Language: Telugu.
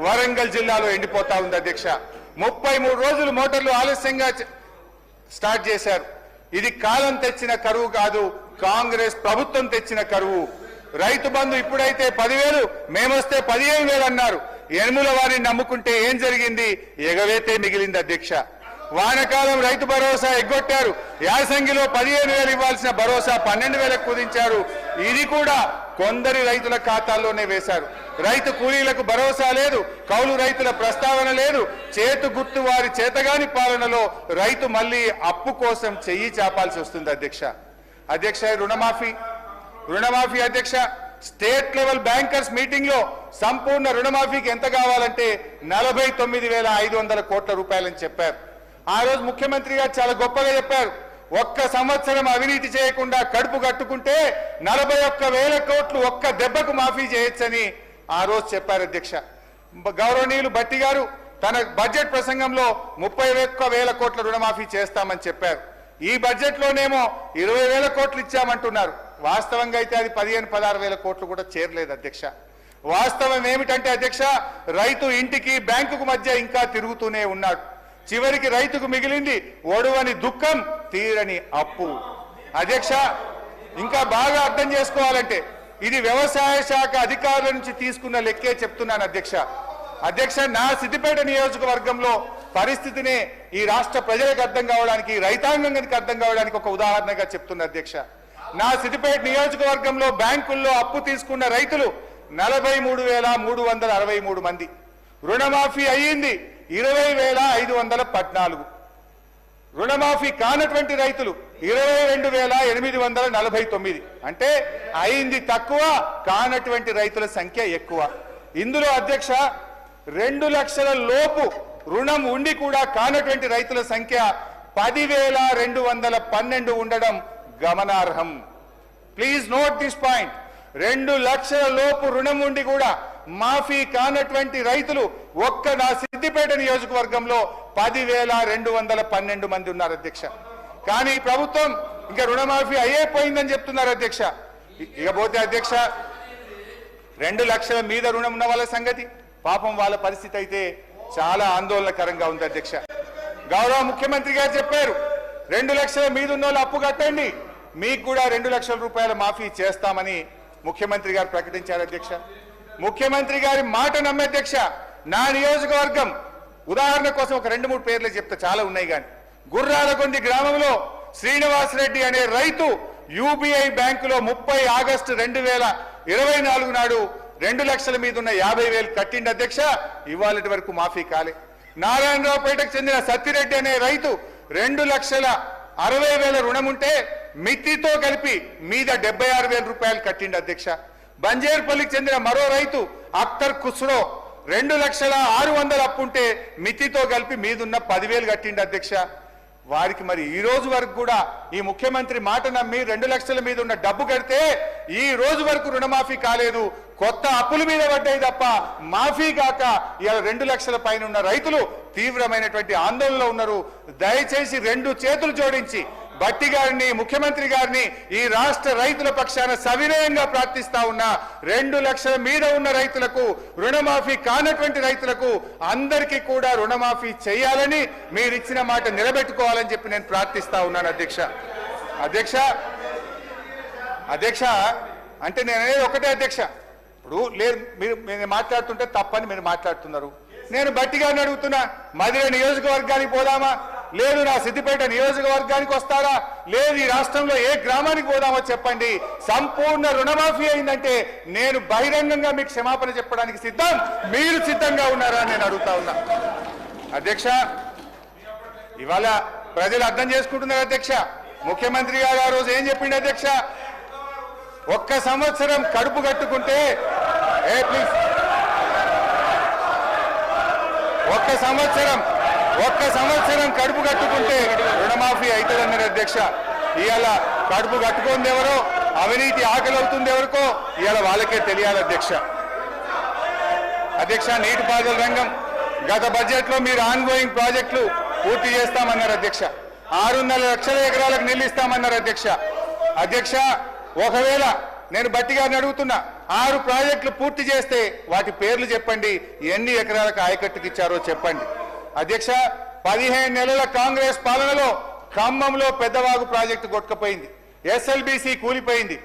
వరంగల్ జిల్లాలో ఎండిపోతా ఉంది అధ్యక్ష. ముప్పై మూడు రోజులు మోటార్లు ఆలస్యంగా స్టార్ట్ చేశారు. ఇది కాలం తెచ్చిన కరువు కాదు కాంగ్రెస్ ప్రభుత్వం తెచ్చిన కరువు. రైతు బంధు ఇప్పుడైతే పదివేలు మేమొస్తే పదిహేను వేలు అన్నారు. ఎనుముల వారిని నమ్ముకుంటే ఏం జరిగింది? ఎగవేతే మిగిలింది అధ్యక్ష. వానకాలం రైతు భరోసా ఎగ్గొట్టారు. యాసంగిలో పదిహేను వేలు ఇవ్వాల్సిన భరోసా పన్నెండు వేలకు కుదించారు. ఇది కూడా కొందరి రైతుల ఖాతాల్లోనే వేశారు. రైతు కూలీలకు భరోసా లేదు కౌలు రైతుల ప్రస్తావన లేదు. చేతు గుర్తు వారి చేతగాని పాలనలో రైతు మళ్ళీ అప్పు కోసం చెయ్యి చాపాల్సి వస్తుంది అధ్యక్ష. అధ్యక్ష రుణమాఫీ రుణమాఫీ అధ్యక్ష స్టేట్ లెవెల్ బ్యాంకర్స్ మీటింగ్లో సంపూర్ణ రుణమాఫీకి ఎంత కావాలంటే నలభై తొమ్మిది వేల ఐదు వందల కోట్ల రూపాయలని చెప్పారు. ఆ రోజు ముఖ్యమంత్రి గారు చాలా గొప్పగా చెప్పారు. ఒక్క సంవత్సరం అవినీతి చేయకుండా కడుపు కట్టుకుంటే నలభై ఒక్క వేల కోట్లు ఒక్క దెబ్బకు మాఫీ చేయొచ్చని ఆ రోజు చెప్పారు అధ్యక్ష. గౌరవనీయులు భట్టి గారు తన బడ్జెట్ ప్రసంగంలో ముప్పై ఒక్క వేల కోట్ల రుణమాఫీ చేస్తామని చెప్పారు. ఈ బడ్జెట్లోనేమో ఇరవై వేల కోట్లు ఇచ్చామంటున్నారు. వాస్తవంగా అయితే అది పదిహేను పదహారు వేల కోట్లు కూడా చేరలేదు అధ్యక్ష. వాస్తవం ఏమిటంటే అధ్యక్ష రైతు ఇంటికి బ్యాంకుకు మధ్య ఇంకా తిరుగుతూనే ఉన్నాడు. చివరికి రైతుకు మిగిలింది ఒడువని దుఃఖం తీరని అప్పు. అధ్యక్ష ఇంకా బాగా అర్థం చేసుకోవాలంటే ఇది వ్యవసాయ శాఖ అధికారుల నుంచి తీసుకున్న లెక్కే చెప్తున్నాను అధ్యక్ష. అధ్యక్ష నా సిద్దిపేట నియోజకవర్గంలో పరిస్థితినే ఈ రాష్ట్ర ప్రజలకు అర్థం కావడానికి రైతాంగానికి అర్థం కావడానికి ఒక ఉదాహరణగా చెప్తున్న అధ్యక్ష. నా సిద్దిపేట నియోజకవర్గంలో బ్యాంకుల్లో అప్పు తీసుకున్న రైతులు నలభై మూడు వేల మూడు వందల అరవై మూడు మంది. రుణమాఫీ అయ్యింది ఇరవై వేల ఐదు వందల పద్నాలుగు. రుణమాఫీ కానటువంటి రైతులు ఇరవై రెండు వేల ఎనిమిది వందల నలభై తొమ్మిది. అంటే అయింది తక్కువ కానటువంటి రైతుల సంఖ్య ఎక్కువ. ఇందులో అధ్యక్ష రెండు లక్షల లోపు రుణం ఉండి కూడా కానటువంటి రైతుల సంఖ్య పదివేల రెండు వందల పన్నెండు ఉండడం గమనార్హం. ప్లీజ్ నోట్ దిస్ పాయింట్ రెండు లక్షల లోపు రుణం ఉండి కూడా మాఫీ కానటువంటి రైతులు ఒక్క నా సిద్దిపేట నియోజకవర్గంలో పదివేల రెండు వందల పన్నెండు మంది ఉన్నారు అధ్యక్ష. కానీ ప్రభుత్వం ఇంకా రుణమాఫీ అయ్యేపోయిందని చెప్తున్నారు అధ్యక్ష. ఇకపోతే అధ్యక్ష రెండు లక్షల మీద రుణం ఉన్న వాళ్ళ సంగతి పాపం వాళ్ళ పరిస్థితి అయితే చాలా ఆందోళనకరంగా ఉంది అధ్యక్ష. గౌరవ ముఖ్యమంత్రి గారు చెప్పారు రెండు లక్షల మీద ఉన్న వాళ్ళు అప్పు కట్టండి మీకు కూడా రెండు లక్షల రూపాయల మాఫీ చేస్తామని ముఖ్యమంత్రి గారు ప్రకటించారు అధ్యక్ష. ముఖ్యమంత్రి గారి మాట నమ్మే అధ్యక్ష నా నియోజకవర్గం ఉదాహరణ కోసం ఒక రెండు మూడు పేర్లు చెప్తా చాలా ఉన్నాయి కానీ. గుర్రాలకొంది గ్రామంలో శ్రీనివాస్ రెడ్డి అనే రైతు యూబీఐ బ్యాంకులో ముప్పై ఆగస్టు రెండు వేల ఇరవై నాలుగు నాడు రెండు లక్షల మీద ఉన్న యాభై వేలు కట్టిండి అధ్యక్ష. ఇవాళటి వరకు మాఫీ కాలే. నారాయణరావుపేటకు చెందిన సత్తిరెడ్డి అనే రైతు రెండు లక్షల అరవై వేల రుణం ఉంటే మిత్తితో కలిపి మీద డెబ్బై ఆరు వేల రూపాయలు కట్టిండి అధ్యక్ష. బంజేర్పల్లికి చెందిన మరో రైతు అఖ్తర్ కుస్రో రెండు లక్షల ఆరు వందల అప్పుంటే మితితో కలిపి మీదున్న పదివేలు కట్టిండి అధ్యక్ష. వారికి మరి ఈ రోజు వరకు కూడా ఈ ముఖ్యమంత్రి మాట నమ్మి రెండు లక్షల మీద ఉన్న డబ్బు కడితే ఈ రోజు వరకు రుణమాఫీ కాలేదు. కొత్త అప్పుల మీద పడ్డాయి తప్ప మాఫీ కాక ఇలా రెండు లక్షల పైన ఉన్న రైతులు తీవ్రమైనటువంటి ఆందోళనలో ఉన్నారు. దయచేసి రెండు చేతులు జోడించి భట్టి గారిని ముఖ్యమంత్రి గారిని ఈ రాష్ట్ర రైతుల పక్షాన సవినయంగా ప్రార్థిస్తా ఉన్నా రెండు లక్షల మీద ఉన్న రైతులకు రుణమాఫీ కానటువంటి రైతులకు అందరికీ కూడా రుణమాఫీ చేయాలని మీరు ఇచ్చిన మాట నిలబెట్టుకోవాలని చెప్పి నేను ప్రార్థిస్తా ఉన్నాను అధ్యక్ష. అధ్యక్ష అధ్యక్ష అంటే నేను ఒకటే అధ్యక్ష. ఇప్పుడు లేదు మీరు నేను మాట్లాడుతుంటే తప్పని మీరు మాట్లాడుతున్నారు. నేను బట్టి గారిని అడుగుతున్నా మధుర నియోజకవర్గానికి పోదామా? లేదు నా సిద్దిపేట నియోజకవర్గానికి వస్తారా? లేదు ఈ రాష్ట్రంలో ఏ గ్రామానికి పోదామో చెప్పండి. సంపూర్ణ రుణమాఫీ అయిందంటే నేను బహిరంగంగా మీకు క్షమాపణ చెప్పడానికి సిద్ధం. మీరు సిద్ధంగా ఉన్నారా నేను అడుగుతా ఉన్నా. అధ్యక్ష ఇవాళ ప్రజలు అర్థం చేసుకుంటున్నారు అధ్యక్ష. ముఖ్యమంత్రి గారు ఆ రోజు ఏం చెప్పిండి అధ్యక్ష? ఒక్క సంవత్సరం కడుపు కట్టుకుంటే ఏ ప్లీజ్. ఒక్క సంవత్సరం ఒక్క సంవత్సరం కడుపు కట్టుకుంటే రుణమాఫీ అవుతుందన్నారు అధ్యక్ష. ఇవాళ కడుపు కట్టుకుంది ఎవరో అవినీతి ఆకలి అవుతుంది ఎవరికో ఇవాళ వాళ్ళకే తెలియాలి అధ్యక్ష. అధ్యక్ష నీటిపారుదల రంగం గత బడ్జెట్లో మీరు ఆన్గోయింగ్ ప్రాజెక్టులు పూర్తి చేస్తామన్నారు అధ్యక్ష. ఆరున్నర లక్షల ఎకరాలకు నీళ్ళు ఇస్తామన్నారు అధ్యక్ష. అధ్యక్ష ఒకవేళ నేను బట్టి గారిని అడుగుతున్నా ఆరు ప్రాజెక్టులు పూర్తి చేస్తే వాటి పేర్లు చెప్పండి ఎన్ని ఎకరాలకు ఆయకట్టుకి ఇచ్చారో చెప్పండి. అధ్యక్ష పదిహేను నెలల కాంగ్రెస్ పాలనలో ఖమ్మంలో పెద్దవాగు ప్రాజెక్టు కొట్టుకుపోయింది. ఎస్ఎల్బీసీ కూలిపోయింది.